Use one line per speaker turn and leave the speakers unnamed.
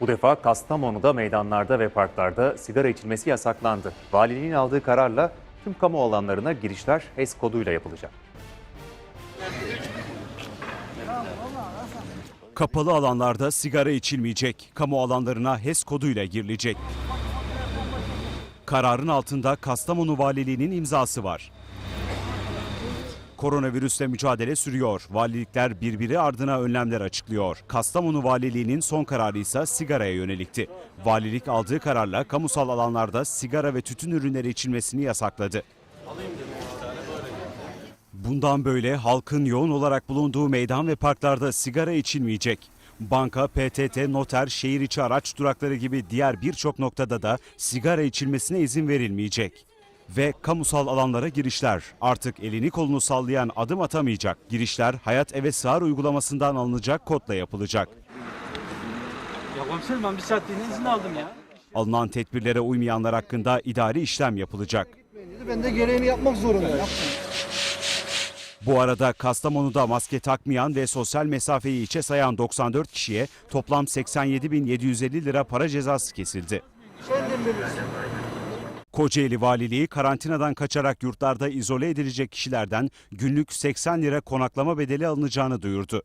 Bu defa Kastamonu'da meydanlarda ve parklarda sigara içilmesi yasaklandı. Valiliğin aldığı kararla tüm kamu alanlarına girişler HES koduyla yapılacak.
Kapalı alanlarda sigara içilmeyecek. Kamu alanlarına HES koduyla girilecek. Kararın altında Kastamonu Valiliği'nin imzası var. Koronavirüsle mücadele sürüyor. Valilikler birbiri ardına önlemler açıklıyor. Kastamonu Valiliği'nin son kararı ise sigaraya yönelikti. Valilik aldığı kararla kamusal alanlarda sigara ve tütün ürünleri içilmesini yasakladı. Bundan böyle halkın yoğun olarak bulunduğu meydan ve parklarda sigara içilmeyecek. Banka, PTT, noter, şehir içi araç durakları gibi diğer birçok noktada da sigara içilmesine izin verilmeyecek. Ve kamusal alanlara girişler artık elini kolunu sallayan adım atamayacak. Girişler Hayat Eve Sığar uygulamasından alınacak kodla yapılacak.
Ya komiserim ben bir saatliğine izin aldım ya.
Alınan tedbirlere uymayanlar hakkında idari işlem yapılacak.
Ben de gereğini yapmak zorundayım.
Bu arada Kastamonu'da maske takmayan ve sosyal mesafeyi içe sayan 94 kişiye toplam 87.750 lira para cezası kesildi.
Kendin bilirsin.
Kocaeli Valiliği karantinadan kaçarak yurtlarda izole edilecek kişilerden günlük 80 lira konaklama bedeli alınacağını duyurdu.